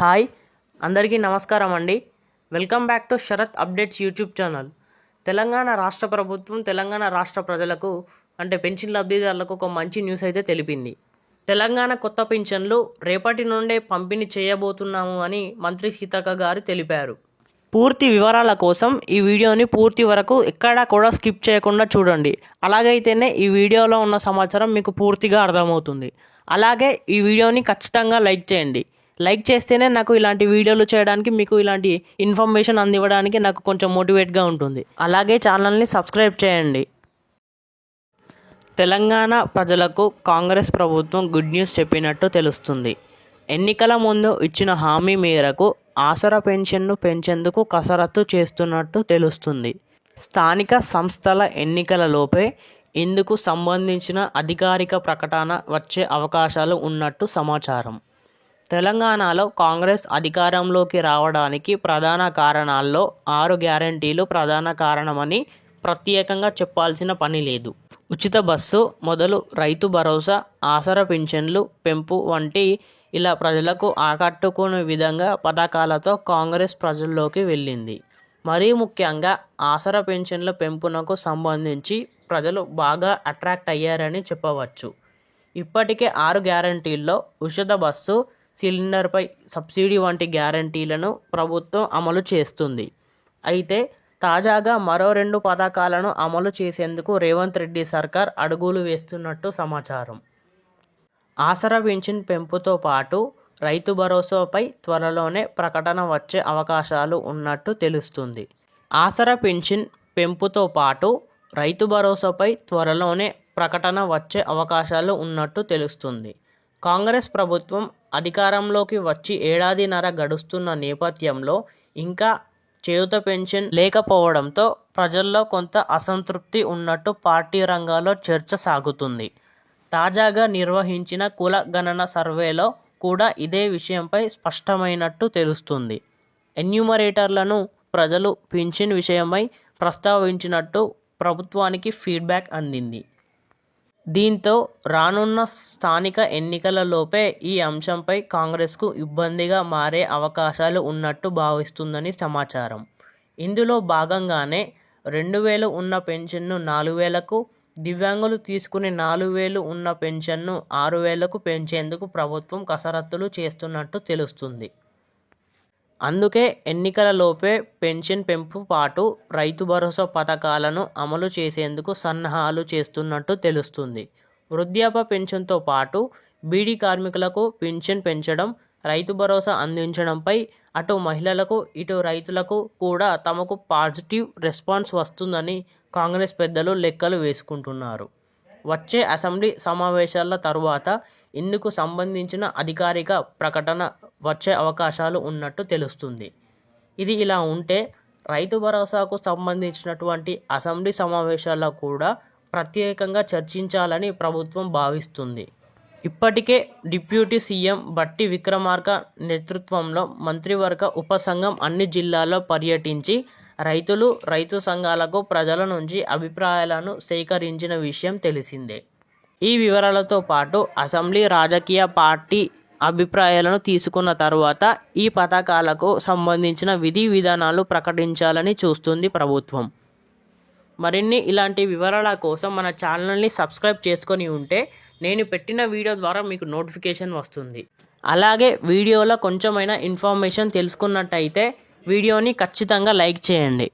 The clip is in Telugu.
హాయ్ అందరికీ నమస్కారం అండి. Welcome back to Sharath updates YouTube channel. Telangana రాష్ట్ర ప్రభుత్వం తెలంగాణ రాష్ట్ర ప్రజలకు అంటే పెన్షన్ లబ్ధిదారులకు ఒక మంచి న్యూస్ అయితే తెలిపింది. తెలంగాణ కొత్త పెన్షన్లు రేపటి నుండే పంపిణీ చేయబోతున్నాము అని మంత్రి సీతక్క గారు తెలిపారు. పూర్తి వివరాల కోసం ఈ వీడియోని పూర్తి వరకు ఎక్కడా కూడా స్కిప్ చేయకుండా చూడండి. అలాగైతేనే ఈ వీడియోలో ఉన్న సమాచారం మీకు పూర్తిగా అర్థమవుతుంది. అలాగే ఈ వీడియోని ఖచ్చితంగా లైక్ చేయండి. లైక్ చేస్తేనే నాకు ఇలాంటి వీడియోలు చేయడానికి మీకు ఇలాంటి ఇన్ఫర్మేషన్ అందివ్వడానికి నాకు కొంచెం మోటివేట్గా ఉంటుంది. అలాగే ఛానల్ని సబ్స్క్రైబ్ చేయండి. తెలంగాణ ప్రజలకు కాంగ్రెస్ ప్రభుత్వం గుడ్ న్యూస్ చెప్పినట్టు తెలుస్తుంది. ఎన్నికల ముందు ఇచ్చిన హామీ మేరకు ఆసరా పెన్షన్ను పెంచేందుకు కసరత్తు చేస్తున్నట్టు తెలుస్తుంది. స్థానిక సంస్థల ఎన్నికలలోపే ఇందుకు సంబంధించిన అధికారిక ప్రకటన వచ్చే అవకాశాలు ఉన్నట్టు సమాచారం. తెలంగాణలో కాంగ్రెస్ అధికారంలోకి రావడానికి ప్రధాన కారణాల్లో ఆరు గ్యారంటీలు ప్రధాన కారణమని ప్రత్యేకంగా చెప్పాల్సిన పని లేదు. ఉచిత బస్సు మొదలు రైతు భరోసా ఆసర పింఛన్లు పెంపు వంటి ఇలా ప్రజలకు ఆకట్టుకునే విధంగా పథకాలతో కాంగ్రెస్ ప్రజల్లోకి వెళ్ళింది. మరీ ముఖ్యంగా ఆసర పెన్షన్ల పెంపునకు సంబంధించి ప్రజలు బాగా అట్రాక్ట్ అయ్యారని చెప్పవచ్చు. ఇప్పటికే ఆరు గ్యారంటీల్లో ఉచిత బస్సు సిలిండర్పై సబ్సిడీ వంటి గ్యారంటీలను ప్రభుత్వం అమలు చేస్తుంది. అయితే తాజాగా మరో రెండు పథకాలను అమలు చేసేందుకు రేవంత్ రెడ్డి సర్కార్ అడుగులు వేస్తున్నట్టు సమాచారం. ఆసరా పెన్షన్ పెంపుతో పాటు రైతు భరోసాపై త్వరలోనే ప్రకటన వచ్చే అవకాశాలు ఉన్నట్టు తెలుస్తుంది. ఆసరా పెన్షన్ పెంపుతో పాటు రైతు భరోసాపై త్వరలోనే ప్రకటన వచ్చే అవకాశాలు ఉన్నట్టు తెలుస్తుంది. కాంగ్రెస్ ప్రభుత్వం అధికారంలోకి వచ్చి ఏడాదిన్నర గడుస్తున్న నేపథ్యంలో ఇంకా చేయుత పెన్షన్ లేకపోవడంతో ప్రజల్లో కొంత అసంతృప్తి ఉన్నట్టు పార్టీ రంగాల్లో చర్చ సాగుతుంది. తాజాగా నిర్వహించిన కుల గణన సర్వేలో కూడా ఇదే విషయంపై స్పష్టమైనట్టు తెలుస్తుంది. ఎన్యూమరేటర్లను ప్రజలు పింఛన్ విషయమై ప్రస్తావించినట్టు ప్రభుత్వానికి ఫీడ్బ్యాక్ అందింది. దీంతో రానున్న స్థానిక ఎన్నికలలోపే ఈ అంశంపై కాంగ్రెస్కు ఇబ్బందిగా మారే అవకాశాలు ఉన్నట్టు భావిస్తుందని సమాచారం. ఇందులో భాగంగానే రెండు వేలు ఉన్న పెన్షన్ను నాలుగు వేలకు దివ్యాంగులు తీసుకునే నాలుగు వేలు ఉన్న పెన్షన్ను ఆరు వేలకు పెంచేందుకు ప్రభుత్వం కసరత్తులు చేస్తున్నట్టు తెలుస్తుంది. అందుకే ఎన్నికలలోపే పెన్షన్ పెంపు పాటు రైతు భరోసా పథకాలను అమలు చేసేందుకు సన్నాహాలు చేస్తున్నట్టు తెలుస్తుంది. వృద్ధాప్య పెన్షన్తో పాటు బీడీ కార్మికులకు పెన్షన్ పెంచడం రైతు భరోసా అందించడంపై అటు మహిళలకు ఇటు రైతులకు కూడా తమకు పాజిటివ్ రెస్పాన్స్ వస్తుందని కాంగ్రెస్ పెద్దలు లెక్కలు వేసుకుంటున్నారు. వచ్చే అసెంబ్లీ సమావేశాల తరువాత ఇందుకు సంబంధించిన అధికారిక ప్రకటన వచ్చే అవకాశాలు ఉన్నట్టు తెలుస్తుంది. ఇది ఇలా ఉంటే రైతు భరోసాకు సంబంధించినటువంటి అసెంబ్లీ సమావేశాల్లో కూడా ప్రత్యేకంగా చర్చించాలని ప్రభుత్వం భావిస్తుంది. ఇప్పటికే డిప్యూటీ సీఎం బట్టి విక్రమార్క నేతృత్వంలో మంత్రివర్గ ఉపసంఘం అన్ని జిల్లాల్లో పర్యటించి రైతులు రైతు సంఘాలకు ప్రజల నుంచి అభిప్రాయాలను సేకరించిన విషయం తెలిసిందే. ఈ వివరాలతో పాటు అసెంబ్లీ రాజకీయ పార్టీ అభిప్రాయాలను తీసుకున్న తర్వాత ఈ పథకాలకు సంబంధించిన విధి విధానాలు ప్రకటించాలని చూస్తుంది ప్రభుత్వం. మరిన్ని ఇలాంటి వివరాల కోసం మన ఛానల్ని సబ్స్క్రైబ్ చేసుకొని ఉంటే నేను పెట్టిన వీడియో ద్వారా మీకు నోటిఫికేషన్ వస్తుంది. అలాగే వీడియోలో కొంచెమైనా ఇన్ఫర్మేషన్ తెలుసుకున్నట్టయితే వీడియోని ఖచ్చితంగా లైక్ చేయండి.